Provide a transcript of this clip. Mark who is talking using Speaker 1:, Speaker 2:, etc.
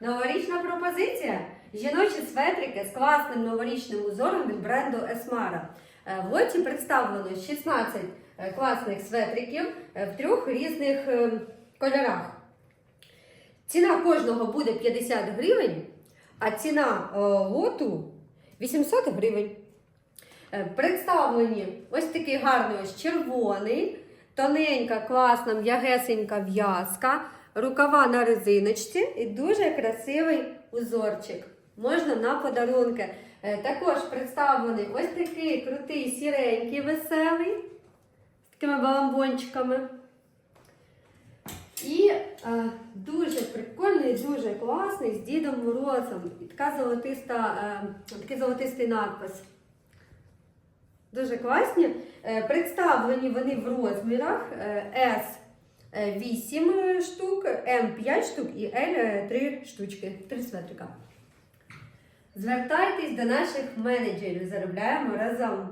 Speaker 1: Новорічна пропозиція. Жіночі светрики з класним новорічним узором від бренду Esmara. Е, В лоті представлено 16 е, класних светриків е, в трьох різних е, кольорах. Ціна кожного буде 50 гривень, а ціна лоту 800 гривень. Представлені ось такий гарний ось червоний, тоненька, класна, м'ягесенька в'язка, рукава на резиночці і дуже красивий узорчик. Можна на подарунки. Е, Також представлений ось такий крутий сіренький веселий з такими баламбончиками. І е, дуже прикольний, дуже класний з Дідом Морозом. І така золотиста, е, такий золотистий надпис. Дуже класні. Е, Представлені вони в розмірах е, S 8 штук, М 5 штук і L 3 штучки, 3 светрика. Звертайтесь до наших менеджерів, заробляємо разом.